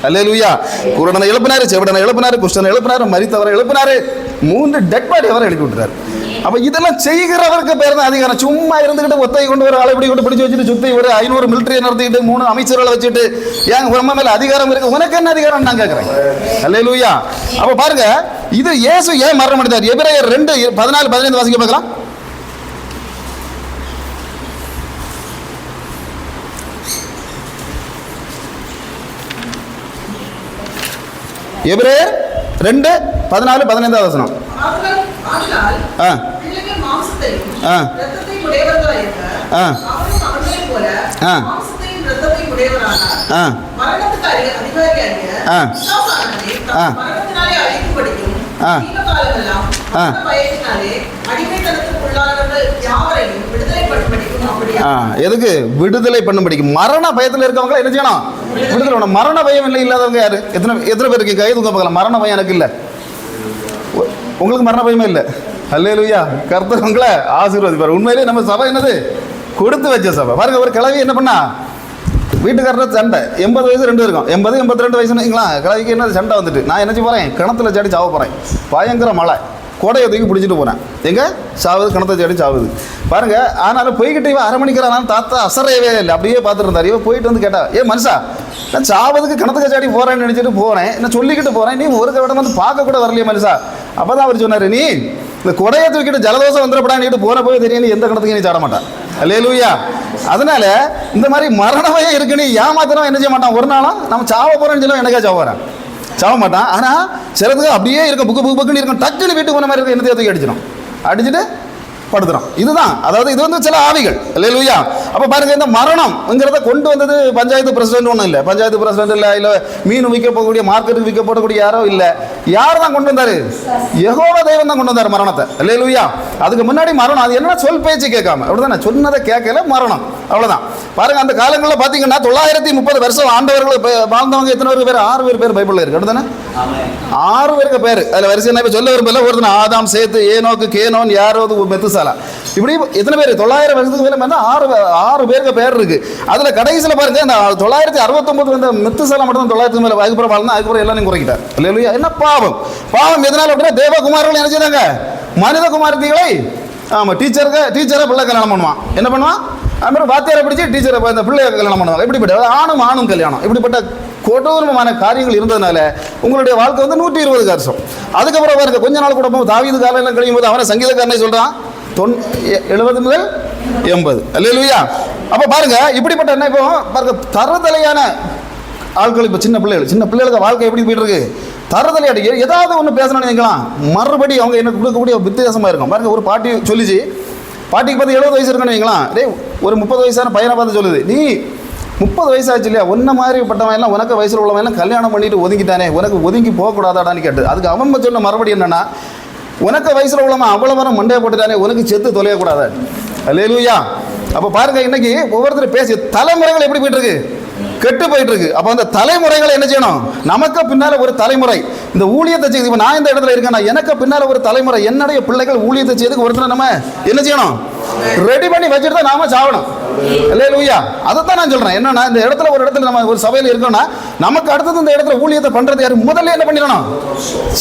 அல்லேலூயா. குருடனை எழுப்பினாரு செவிடனை எழுப்பினாரு குஷ்டனை எழுப்பினாரு மரித்தவரை எழுப்பினாரு. மூன்று டெட் பாடி அவரை எழுப்பி விட்டுறாரு அப்ப இதெல்லாம் செய்கிறவருக்கு பேர் தான் அதிகாரம். சும்மா இருந்துகிட்டு ஒத்தை கொண்டு ஒரு இப்படி கொண்டு பிடிச்சு வச்சுட்டு சுத்தி ஒரு ஐநூறு மிலிட்டரியை நடத்திட்டு மூணு அமைச்சர்களை வச்சுட்டு ஏன் உங்க மேல அதிகாரம் இருக்கு? உனக்கு என்ன அதிகாரம்? நான் கேட்கிறேன் அல்லேலூயா அப்ப பாருங்க இது இயேசு ஏன் மரணம் அடைந்தார்? எபிரேயர் ரெண்டு பதினாலு பதினைந்து வாசிக்க பார்க்கலாம். எபிரேயர் ரெண்டு பதினாலு பதினைந்தாவது வசனம் ஆ ஆ. ஆ. ஆ. ஆ ஆ. ஆ. ஆ. ஆ. எதுக்கு? விடுதலை பண்ணும்படிக்கு மரண பயத்தில் இருக்கவங்க என்ன செய்யணும்? விடுதலை. பண்ணணும். மரண பயம் இல்லை இல்லாதவங்க யாரு? எத்தனை எத்தனை பேருக்கு கை தூக்க பார்க்கலாம் மரண பயம் எனக்கு இல்லை. உங்களுக்கு மரண பயமே இல்லை? அல்லேலூயா. கர்த்தர் உங்களை ஆசீர்வதிப்பார். உண்மையிலேயே நம்ம சபை என்னது? கொடுத்து வச்ச சபை. பாருங்க ஒரு கிழவி என்ன பண்ணா? வீட்டுக்காரர் சண்டை. எண்பது வயசு ரெண்டு இருக்கும். எண்பது எண்பத்தி ரெண்டு வயசுங்களா கிழவிக்கு என்ன சண்டை வந்துட்டு. நான் என்ன செய்ய போகிறேன் கிணத்துல சாடி சாவ போகிறேன் பயங்கர மழை. கோடையை தூக்கி பிடிச்சிட்டு போகிறேன் எங்கே? சாவுது கிணத்தை சாடி சாவுது. பாருங்க ஆனாலும் போய்கிட்ட இவன் அரை மணிக்கிறான் தாத்தா அசரையவே இல்லை. அப்படியே பார்த்துட்டு இருந்தார் இவன் போயிட்டு வந்து கேட்டா ஏ மனுஷா நான் சாவதுக்கு கிணத்துக்கு சாடி போகிறேன்னு நினச்சிட்டு போகிறேன் நான் சொல்லிக்கிட்டு போகிறேன் நீ ஒரு விடம் வந்து பார்க்க கூட வரலையே மனுஷா. அப்போ தான் அவர் சொன்னார் நீ இந்த கொடையை தூக்கிட்டு ஜலதோஷம் வந்துடப்படான்னு போன போய் தெரியும் எந்த கணத்துக்கு நீ சாட மாட்டான் அல்லேலூயா. அதனால இந்த மாதிரி மரண பயம் இருக்குன்னு ஏமாத்திரம் என்ன செய்ய மாட்டான்? ஒரு நாளும் நம்ம சாவ போறோம்னு சொல்லி எனக்கே சாவ போறேன் சாவ மாட்டான். ஆனா சிலதுக்கு அப்படியே இருக்கும். புக்கு புக்கு புக்குன்னு இருக்கும். டக்குன்னு வீட்டுக்கு போன மாதிரி இருக்கும். என்னத்தையும் தூக்கி அடிச்சிடும் அடிச்சுட்டு படுத்துறோம். இதுதான். அதாவது இது வந்து சில ஆவிகள். இல்லையா அப்ப பாருங்க இந்த மரணம்ங்கிறத கொண்டு வந்தது பஞ்சாயத்து பிரசிடென்ட் ஒன்றும் இல்லை. பஞ்சாயத்து பிரசிடென்ட் இல்லை இல்லை மீன் விற்க போகக்கூடிய மார்க்கெட்டுக்கு விற்க போடக்கூடிய யாரோ இல்லை. யார் தான் கொண்டு வந்தாரு? யெகோவா தெய்வம் தான் கொண்டு வந்தார் மரணத்தை. இல்லையா அதுக்கு முன்னாடி மரணம். அது என்ன சொல் பேச்சு கேட்காம? அப்படிதானே? சொன்னதை கேட்கல மரணம். அவ்வளவுதான். பாருங்க அந்த காலங்களில் பார்த்தீங்கன்னா தொள்ளாயிரத்தி முப்பது வருஷம் ஆண்டவர்கள் வாழ்ந்தவங்க எத்தனை பேர் பேர்? ஆறு பேர் பேர் பைபிளில் இருக்கு. அப்படிதானே? ஆறு பேருக்கு பேர். அதில் வரிசை என்ன சொல்ல விரும்பல. ஒருத்தன் ஆதாம் சேத்து ஏனோக்கு கேனோன் யாரோது மெத்துசாலா இப்படி எத்தனை பேர்? தொள்ளாயிரம் வருஷத்துக்கு மேலே வந்து ஆறு ஆறு பேருக்கு பேர் இருக்கு. அதில் கடைசியில் பாருங்க இந்த தொள்ளாயிரத்தி அறுபத்தொம்பது மித்து சாலை மட்டும் தான் தொள்ளாயிரத்தி மேலே அதுக்கப்புறம் வாழ்ந்தா அதுக்கப்புறம் எல்லாரும் குறைக்கிட்டார். இல்லையா என்ன பாவம்? பாவம் எதனால அப்படின்னா தேவகுமாரர்கள் என்ன செய்றாங்க மனித குமாரத்திகளை ஆமாம் டீச்சருக்கு டீச்சரை பிள்ளை கல்யாணம் பண்ணுவான். என்ன பண்ணுவான்? அதுமாதிரி வாத்தியாரை பிடிச்சி டீச்சரை இந்த பிள்ளைய கல்யாணம் பண்ணுவாங்க. இப்படிப்பட்ட ஆணும் ஆணும் கல்யாணம். இப்படிப்பட்ட கொடூரமான காரியங்கள் இருந்ததுனால உங்களுடைய வாழ்க்கை வந்து நூற்றி இருபது வருஷம் அதுக்கப்புறம் பாருங்க கொஞ்ச நாள் கூட போகும்போது தாவீது காலையில் கழியும் போது அவனை சங்கீதக்காரனே சொல்கிறான் தொன் எ- எழுபது முதல் எண்பது. அல்லையா அப்போ பாருங்க இப்படிப்பட்ட என்ன இப்போ? பாருங்க தரதலையான ஆட்கள் இப்போ சின்ன பிள்ளைகள். சின்ன பிள்ளைகளுக்கு வாழ்க்கை எப்படி போயிட்டு இருக்கு தரதலை அடிக்க ஏதாவது ஒன்று பேசணும்னு வைக்கலாம் மறுபடி அவங்க எனக்கு கொடுக்கக்கூடிய வித்தியாசமாக இருக்கும். பாருங்க ஒரு பாட்டி சொல்லிச்சு. பாட்டிக்கு பார்த்து எழுபது வயசு இருக்குன்னு வைங்களா டேய் ஒரு முப்பது வயசான பையனை பார்த்து சொல்லுது. நீ முப்பது வயசாச்சு இல்லையா? உன்ன மாதிரி பட்டவன் எல்லாம் உனக்கு வயசில் உள்ளவன் எல்லாம் கல்யாணம் பண்ணிட்டு ஒதுங்கிட்டானே. உனக்கு ஒதுங்கி போகக்கூடாதாடான்னு கேட்டு அதுக்கு அவன் சொன்ன மறுபடி என்னன்னா உனக்கு வயசில் உள்ளவன் அவ்வளோ வரம் மண்டையை போட்டுட்டானே உனக்கு செத்து தொலையக்கூடாது. அல்லேலூயா. அப்போ பாருங்க இன்னைக்கு ஒவ்வொருத்தரும் பேசி தலைமுறைகள் எப்படி போயிட்டு இருக்கு? கெட்டு போயிட்டு இருக்கு அப்போ அந்த தலைமுறைகளை என்ன செய்யணும்? நமக்கு பின்னால ஒரு தலைமுறை. இந்த ஊழியத்தை செய்து இப்போ நான் இந்த இடத்துல இருக்கேன்னா எனக்கு பின்னால ஒரு தலைமுறை. என்னுடைய பிள்ளைகள் ஊழியத்தை செய்துக்கு ஒருத்தர் நம்ம என்ன செய்யணும்? ரெடி பண்ணி வச்சுட்டு தான் நாம சாவணும். இல்லையா லூயா அதைத்தான் நான் சொல்றேன். என்னன்னா இந்த இடத்துல ஒரு இடத்துல நம்ம ஒரு சபையில் இருக்கோம்னா நமக்கு அடுத்தது இந்த இடத்துல ஊழியத்தை பண்றது யாரு? முதல்ல என்ன பண்ணிடணும்?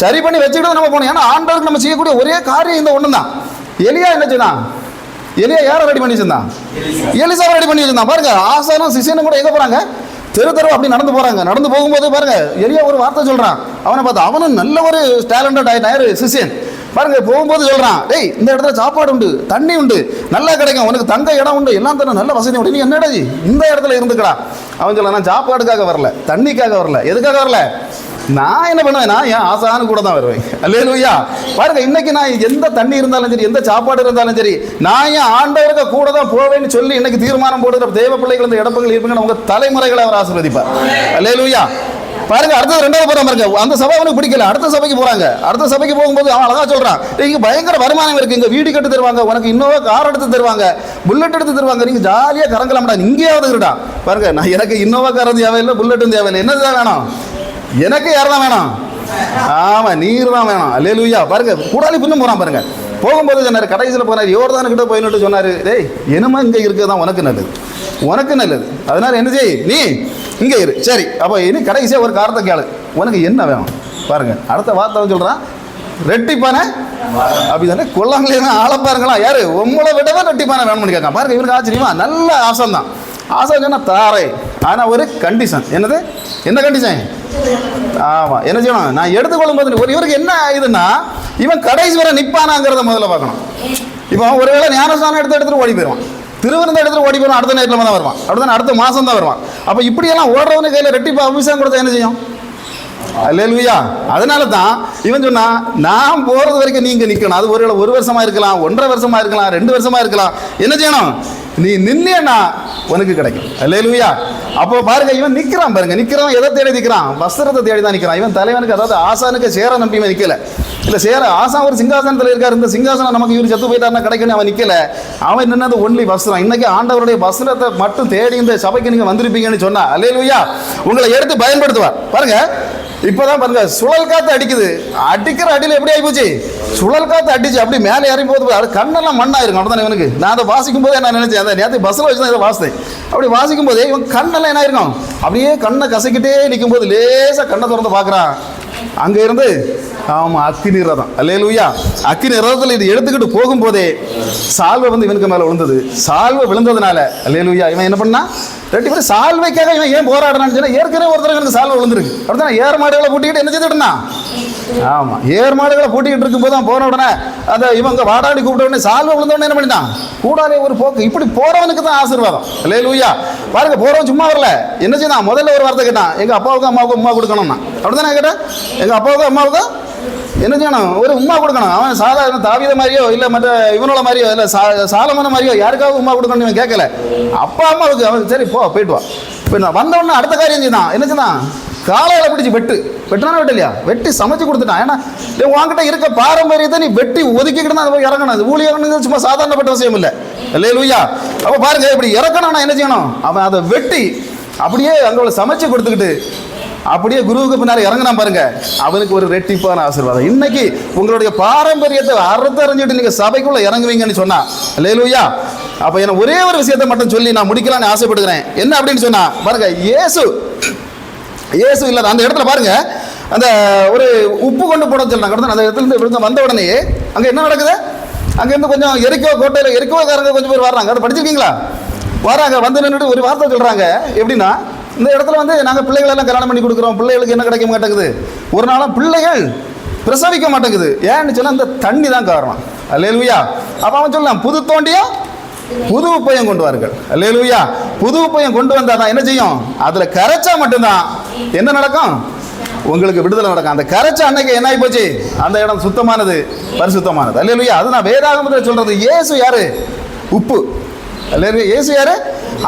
சரி பண்ணி வச்சுக்கிட்டு தான் நம்ம போகணும். ஏன்னா ஆண்டவருக்கு நம்ம செய்யக்கூடிய ஒரே காரியம் இந்த ஒன்று தான் எலியா என்ன செய்யணும் எலியா யாரை ரெடி பண்ணி வச்சிருந்தான்? எலிசா ரெடி பண்ணி வச்சிருந்தான். பாருங்க ஆசானும் சிசியனும் கூட எங்க போறாங்க? தெரு தெரு அப்படி நடந்து போகிறாங்க நடந்து போகும்போது பாருங்க எரியா ஒரு வார்த்தை சொல்கிறான் அவனை பார்த்து அவனும் நல்ல ஒரு டேலண்டட் ஆயிட்டான். யாரு? சிசியன். பாருங்க போகும்போது சொல்கிறான் டேய் இந்த இடத்துல சாப்பாடு உண்டு தண்ணி உண்டு நல்லா கிடைக்கும். உனக்கு தங்க இடம் உண்டு எல்லாம் தர நல்ல வசதி உண்டு. நீ என்னடா இந்த இடத்துல இருந்துக்கடா. அவன் சொல்ல நான் சாப்பாடுக்காக வரல தண்ணிக்காக வரல. எதுக்காக வரல? நான் என்ன பண்ணுவேன்? நான் என் ஆசானு கூட தான் வருவேன். அல்லேலூயா. பாருங்க இன்னைக்கு நான் எந்த தண்ணி இருந்தாலும் சரி எந்த சாப்பாடு இருந்தாலும் சரி நான் என் ஆண்டவருக்கு கூட தான் போவேன்னு சொல்லி இன்னைக்கு தீர்மானம் போடுற தேவ பிள்ளைகள் இந்த இடப்பங்கள் இருப்பீங்க உங்க தலைமுறைகளை அவர் ஆசீர்வதிப்பார். அல்லேலூயா. பாருங்க அடுத்தது ரெண்டாவது போறான் பாருங்க அந்த சபை அவனுக்கு பிடிக்கல. அடுத்த சபைக்கு போறாங்க. அடுத்த சபைக்கு போகும்போது அவன் அழகா சொல்றான் இங்க பயங்கர வருமானம் இருக்கு இங்க வீடு கட்டு தருவாங்க உனக்கு இன்னோவா கார் எடுத்து தருவாங்க புல்லட் எடுத்து தருவாங்க நீங்க ஜாலியா கறங்கலாம்டா இங்கேயாவது இருடா. பாருங்க நான் எனக்கு இன்னோவா காரம் தேவையில்லை புல்லட்டும் தேவையில்லை. என்ன வேணும்? எனக்கு யார் தான் வேணும்? ஆமாம் நீர் தான் வேணும். அல்லேலூயா. பாருங்க கூடாளி புரிஞ்சு போகிறான் பாருங்க. போகும்போது சொன்னார் கடைசியில் போனார் யோர்தான் கிட்ட போயின்னு சொன்னார். டேய் என்னமா இங்கே இருக்கிறது தான் உனக்கு நல்லது. உனக்கு நல்லது. அதனால என்ன செய் நீ இங்கே இரு. சரி அப்போ இனி கடைசியாக ஒரு காரணத்தை கேளு. உனக்கு என்ன வேணும்? பாருங்க அடுத்த வார்த்தை அவன் சொல்கிறான் ரெட்டிப்பான அப்படிதானே? கொல்லாங்களே ஆளை பாருங்களா யாரு? உங்களை விடவே ரெட்டிப்பான வேணும்னு கேட்க பாருங்க இவருக்கு ஆச்சரியமா? நல்ல ஆசை தான் ஆசை சொன்னால் தாரே. ஆனால் ஒரு கண்டிஷன் என்னது? என்ன கண்டிஷன் ஆமாம் என்ன செய்யணும்? நான் எடுத்துக்கொள்ளும் போது ஒரு இவருக்கு என்ன ஆகுதுன்னா இவன் கடைசி வரை நிற்பானாங்கிறத முதல்ல பார்க்கணும். இப்போ ஒருவேளை ஞானஸ்தானம் எடுத்து எடுத்துட்டு ஓடி போயிடுவான் திருவிருந்த இடத்துல ஓடி போயிடும் அடுத்த நேரத்தில் தான் வருவான். அப்படிதான் அடுத்த மாதம் தான் வருவான். அப்போ இப்படியெல்லாம் ஓடுறவனு கையில் ரெட்டிப்பா அபிஷேகம் கொடுத்தா என்ன செய்யும்? அல்லேலுயா. அதனால தான் இவன் சொன்னா நான் போகிறது வரைக்கும் நீங்கள் நிற்கணும் அது ஒரு ஒரு வருஷமாக இருக்கலாம் ஒன்றரை வருஷமாக இருக்கலாம் ரெண்டு வருஷமாக இருக்கலாம். என்ன செய்யணும்? நீ நின்னா உனக்கு கிடைக்கும். இல்லையா அப்போ பாருங்க இவன் நிற்கிறான் பாருங்க நிற்கிறான் எதை தேடி நிற்கிறான் வஸ்திரத்தை தேடி தான் நிற்கிறான் இவன் தலைவனுக்கு அதாவது ஆசானுக்கு சேர நம்பி நிற்கல இல்லை சேர ஆசா ஒரு சிங்காசனத்தில் இருக்காரு. இந்த சிங்காசனம் நமக்கு இவர் செத்து போயிட்டாருன்னா கிடைக்கணும் அவன் நிற்கல அவன் நின்னது ஒன்லி வஸ்திரம். இன்னைக்கு ஆண்டவருடைய வஸ்திரத்தை மட்டும் தேடி இந்த சபைக்கு நீங்கள் வந்திருப்பீங்கன்னு சொன்னா அல்லையா உங்களை எடுத்து பயன்படுத்துவார். பாருங்க இப்போதான் பாருங்க சுழல் காத்து அடிக்குது. அடிக்கிற அடியில் எப்படி ஆகி போச்சு சுழல் காத்து அடிச்சு அப்படி மேலே இறங்கி போது அது கண்ணெல்லாம் மண்ணாயிருக்கும் அப்படிதான் இவனுக்கு? நான் அதை வாசிக்கும் போதே நான் நினைச்சேன். அந்த நேரத்தை பஸ்ஸில் வச்சு தான் இதை வாசித்தேன். அப்படி வாசிக்கும் போதே இவன் கண்ணெல்லாம் என்ன ஆயிருக்கும்? அப்படியே கண்ணை கசக்கிட்டே நிற்கும் போது லேசாக கண்ணை திறந்து பார்க்குறான். அங்கே இருந்து ஆமாம் அக்கினி ரதம். அல்லேலூயா. அக்கினி ரதத்தில் இது எடுத்துக்கிட்டு போகும்போதே சால்வை வந்து இவனுக்கு மேலே விழுந்தது. சால்வை விழுந்ததுனால அல்லேலூயா. இவன் என்ன பண்ணா ரெண்டு பேரும் சால்வைக்காக இவன் ஏன் போராடுறான்னு சொன்னால் ஏற்கனவே ஒருத்தர் எனக்கு சால்வை விழுந்திருக்கு. அப்படிதான் ஏற மாடுகளை கூட்டிக்கிட்டு என்ன செய்துட்டு ஆமாம் ஏர் மாடுகளை கூட்டிகிட்டு இருக்கும்போது தான் போன உடனே அந்த இவங்க வாடாடி கூப்பிட்ட உடனே சால்வை விழுந்த உடனே என்ன பண்ணிட்டான்? கூடாலே ஒரு போக்கு. இப்படி போகிறவனுக்கு தான் ஆசீர்வாதம். அல்லேலூயா பாருங்க போகிறவன் சும்மா வரல. என்ன செய்யணும் முதல்ல ஒரு வார்த்தை கேட்டான். எங்கள் அப்பாவுக்கும் அம்மாவுக்கும் உமா கொடுக்கணும்னா. அப்படிதானே கேட்டேன்? எங்கள் அப்பாவுக்கும் அம்மாவுக்கும் என்ன செய்யணும்? ஒரு உமா கொடுக்கணும். அவன் சாதாரண தாவித மாதிரியோ இல்லை மற்ற இவனோட மாதிரியோ இல்லை சா சாலமான மாதிரியோ யாருக்காவது உமா கொடுக்கணும்னு இவன் கேட்கல. அப்பா அம்மாவுக்கு அவன் சரி போ போயிட்டு வா. போயிட்டு வந்த உடனே அடுத்த காரியம் செய்தான். என்ன செய்தான்? காலையில் பிடிச்சி வெட்டு. வெட்டினானா வெட்டலையா வெட்டி சமைச்சு கொடுத்துட்டான். ஏன்னா உங்ககிட்ட உன்கிட்ட இருக்க பாரம்பரியத்தை நீ வெட்டி ஒதுக்கிக்கிட்டு தான் போய் இறங்கணும். அது ஊழியர்கள் சும்மா சாதாரணப்பட்ட விஷயம் இல்லை. இல்லை லூயா அப்போ பாருங்க இப்படி இறக்கணும்னா என்ன செய்யணும்? அவன் அதை வெட்டி அப்படியே அங்கே சமைச்சு கொடுத்துக்கிட்டு அப்படியே குருவுக்கு பின்னால் இறங்கினா பாருங்க. அவனுக்கு ஒரு ரெட்டிப்பான ஆசீர்வாதம். இன்னைக்கு உங்களுடைய பாரம்பரியத்தை அறுத்து அறிஞ்சிட்டு நீங்க சபைக்குள்ள இறங்குவீங்கன்னு சொன்னா லேலுயா அப்ப என்ன ஒரே ஒரு விஷயத்தை மட்டும் சொல்லி நான் முடிக்கலாம்னு ஆசைப்படுகிறேன். என்ன அப்படின்னு சொன்னா பாருங்க இயேசு இயேசு இல்லாத அந்த இடத்துல பாருங்க. அந்த ஒரு உப்பு கொண்டு போட சொல்றாங்க. அந்த இடத்துல இருந்து விழுந்த வந்த உடனே அங்க என்ன நடக்குது? அங்கேருந்து கொஞ்சம் எரிக்கோ கோட்டையில் எரிக்கோக்காரங்க கொஞ்சம் பேர் வர்றாங்க. அதை படிச்சிருக்கீங்களா? வராங்க வந்து நின்றுட்டு ஒரு வார்த்தை சொல்கிறாங்க எப்படின்னா இந்த இடத்துல வந்து நாங்கள் பிள்ளைகளெல்லாம் கல்யாணம் பண்ணி கொடுக்குறோம். பிள்ளைகளுக்கு என்ன கிடைக்க மாட்டேங்குது? ஒரு நாளும் பிள்ளைகள் பிரசவிக்க மாட்டேங்குது. ஏன்னு சொன்னால் இந்த தண்ணி தான் காரணம். அல்லேலுயா. அப்போ அவன் சொல்லலாம் புது தோண்டியா புது உப்பையும் கொண்டு வாருங்கள். அல்லேலூயா. புது உப்பையும் கொண்டு வந்தால் தான் என்ன செய்யும்? அதில் கரைச்சா மட்டும்தான். என்ன நடக்கும்? உங்களுக்கு விடுதலை நடக்கும். அந்த கரைச்ச அன்னைக்கு என்ன ஆகி போச்சு அந்த இடம் சுத்தமானது பரிசுத்தமானது. அல்லேலுயா. அது நான் வேதாகமத்தில் சொல்றது இயேசு யாரு? உப்பு. அல்லேலுயா. இயேசு யாரு?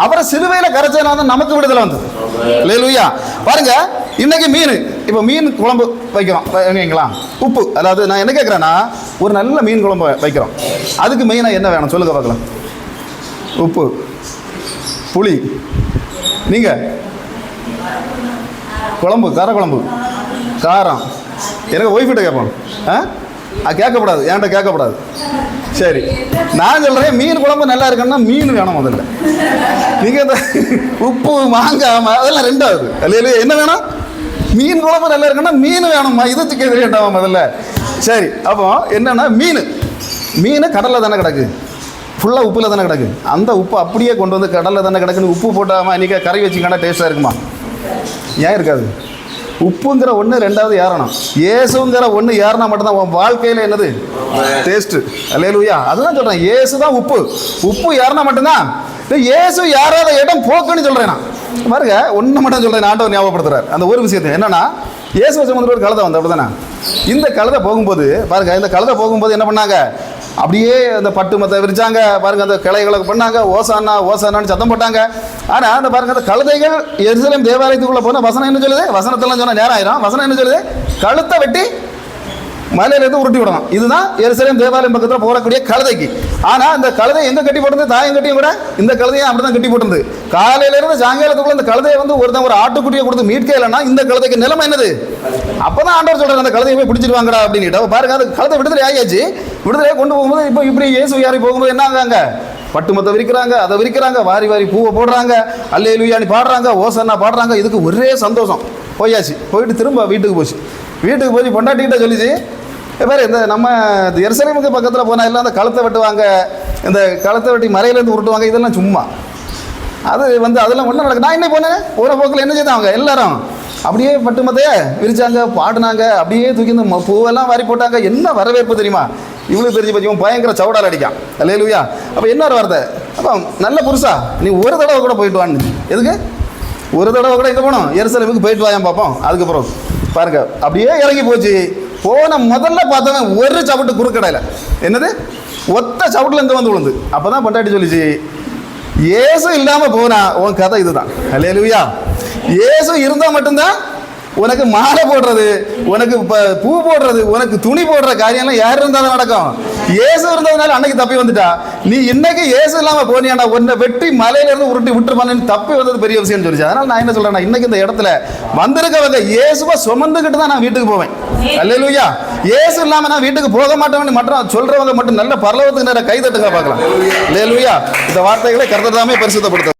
அவரை சிலுவையில் கரைச்சதுனால தான் நமக்கு விடுதலை வந்தது. அல்லேலுயா. பாருங்க இன்னைக்கு மீன் இப்போ மீன் குழம்பு வைக்கிறோம். வைங்களா உப்பு. அதாவது நான் என்ன கேட்குறேன்னா ஒரு நல்ல மீன் குழம்பு வைக்கிறோம். அதுக்கு மெயினாக என்ன வேணும்? சொல்லுங்க பார்க்கலாம். உப்பு. புளி. நீங்கள் குழம்பு கார குழம்பு. காரம். எனக்கு ஒய்ஃபிட்ட கேட்போம். ஆ? அது கேட்கக்கூடாது என்கிட்ட கேட்கக்கூடாது சரி. நான் சொல்கிறேன் மீன் குழம்பு நல்லா இருக்குன்னா மீன் வேணும் முதல்ல. நீங்கள் உப்பு மாங்காய் அதெல்லாம் ரெண்டாவது. இல்லையா என்ன வேணும்? மீன் குழம்பு நல்லா இருக்குன்னா மீன் வேணும்மா இதை கேட்க வேண்டாமா முதல்ல? சரி. அப்போ என்னன்னா மீன். மீன் கடலில் தானே கிடக்கு. ஃபுல்லாக உப்பில் தானே கிடக்கு. அந்த உப்பு அப்படியே கொண்டு வந்து கடலில் தானே கிடக்குன்னு உப்பு போட்டாமல் இன்றைக்கி கறி வச்சிங்கன்னா டேஸ்ட்டாக இருக்குமா? ஏன் இருக்காது. உப்புங்கிற ஒன்று ரெண்டாவது ஏறணும். ஏசுங்கிற ஒன்று ஏறினா மட்டும்தான் உன் வாழ்க்கையில் என்னது? டேஸ்ட்டு அல்லேலூயா அதுதான் சொல்கிறேன் ஏசு தான் உப்பு. உப்பு ஏறினா மட்டும்தான். ஏசு யாராவது ஏறாத இடம் போக்குன்னு சொல்கிறேன் நான். பாருங்க ஒன்று மட்டும் சொல்கிறேன் ஆண்டவர் ஞாபகப்படுத்துறாரு. அந்த ஒரு விஷயத்தை என்னன்னா இயேசு சுமந்து ஒரு கழுதை வந்து அப்படிதானே இந்த கழுதை போகும்போது பாருங்க இந்த கழுதை போகும்போது என்ன பண்ணாங்க? அப்படியே அந்த பட்டு மத்த விரிச்சாங்க. பாருங்க அந்த கிளைகளை பண்ணாங்க. ஓசானா ஓசானான்னு சத்தம் போட்டாங்க. ஆனா அந்த பாருங்க அந்த கழுதைகள் எருசலேம் தேவாலயத்துக்குள்ள போன வசனம் என்ன சொல்லுது? வசனத்தெல்லாம் சொன்னா நேரம் ஆயிரும். வசனம் என்ன சொல்லுது? கழுத்தை வெட்டி மலையிலேருந்து உருட்டி விடணும். இதுதான் எருசலேம் தேவாலயம் பக்கத்தில் போடக்கூடிய கழுதைக்கு. ஆனால் இந்த கழுதை எங்கே கட்டி போட்டிருந்தது தாயம் கட்டியும் கூட இந்த கழுதையை அப்படி தான் கட்டி போட்டிருந்து காலையிலேருந்து சாயங்காலத்துக்குள்ள இந்த கழுதையை வந்து ஒருத்தன் ஒரு ஆட்டுக்குட்டியை கொடுத்து மீட்க இல்லைன்னா இந்த கழுதைக்கு நிலைமை என்னது? அப்போ தான் ஆண்டவர் சொல்கிறார் அந்த கழுதையை போய் பிடிச்சிருவாங்கடா அப்படின்ட்டு பாருங்க அந்த கழுதை விடுதலை ஆகியாச்சு விடுதலை கொண்டு போகும்போது இப்போ இப்படி இயேசு யாரி போகும்போது என்ன ஆகாங்க பட்டுமத்தை விரிக்கிறாங்க அதை விரிக்கிறாங்க வாரி வாரி பூவை போடுறாங்க அல்லே லுயானி பாடுறாங்க ஓசன்னா பாடுறாங்க. இதுக்கு ஒரே சந்தோஷம். போயாச்சு. போயிட்டு திரும்ப வீட்டுக்கு போச்சு. வீட்டுக்கு போய் பொண்டாட்டிக்கிட்ட சொல்லிச்சு பேர் இந்த நம்ம இந்த எருசலேமுக்கு பக்கத்தில் போனால் எல்லாம் அந்த கழுத்தை வெட்டுவாங்க இந்த கழுத்தை வெட்டி மறையிலேருந்து உருட்டுவாங்க இதெல்லாம் சும்மா. அது வந்து அதெல்லாம் ஒன்றும் நடக்கு நான் என்ன போனேன் போகிற போக்கில் என்ன செய்தாங்க? எல்லாரும் அப்படியே பட்டு மத்தையே விரிச்சாங்க பாடினாங்க அப்படியே தூக்கி இந்த பூவெல்லாம் வாரி போட்டாங்க. என்ன வரவேற்பு தெரியுமா? இவ்வளோ தெரிஞ்சு பற்றி இவன் பயங்கர சவுடால் அடிக்கான். இல்லையா அப்போ என்ன வார்த்தை? அப்போ நல்ல புருஷா நீ ஒரு தடவை கூட போயிட்டு வான்னு. எதுக்கு? ஒரு தடவை கூட எங்கே போனோம் எருசலேமுக்கு போயிட்டு வாயம் பார்ப்போம் அதுக்கப்புறம் பாருங்க அப்படியே இறங்கி போச்சு. போன முதல்ல பார்த்தவன் ஒரு சவுட்டு குறுக்கடையில். என்னது? ஒத்த சவுட்டில் இங்கே வந்து விழுந்து. அப்போ தான் பண்டாட்டி சொல்லிச்சு ஏசும் இல்லாமல் போனா உன் கதை இதுதான். அல்லேலூயா ஏசு இருந்தால் மட்டும்தான் உனக்கு மாலை போடுறது உனக்கு பூ போடுறது உனக்கு துணி போடுற காரியம்லாம் யார் இருந்தாலும் நடக்கும். இயேசு இருந்ததுனால அன்னைக்கு தப்பி வந்துட்டா. நீ இன்னைக்கு இயேசு இல்லாம போனியாடா உன்னை வெட்டி மலையில இருந்து உருட்டி விட்டுருப்பான்னு தப்பி வந்தது பெரிய விஷயம் சொல்லிச்சு. அதனால நான் என்ன சொல்றேன்னா இன்னைக்கு இந்த இடத்துல வந்திருக்கவங்க இயேசுவை சுமந்துக்கிட்டு தான் நான் வீட்டுக்கு போவேன். அல்லேலூயா. இயேசு இல்லாம நான் வீட்டுக்கு போக மாட்டேன்னு மற்றும் சொல்றவங்க மட்டும் நல்ல பரலவத்துக்கு நேரம் கை தட்டுங்க பார்க்கலாம். அல்லேலூயா. இந்த வார்த்தைகளை கருத்தாமே பரிசுத்தப்படுத்த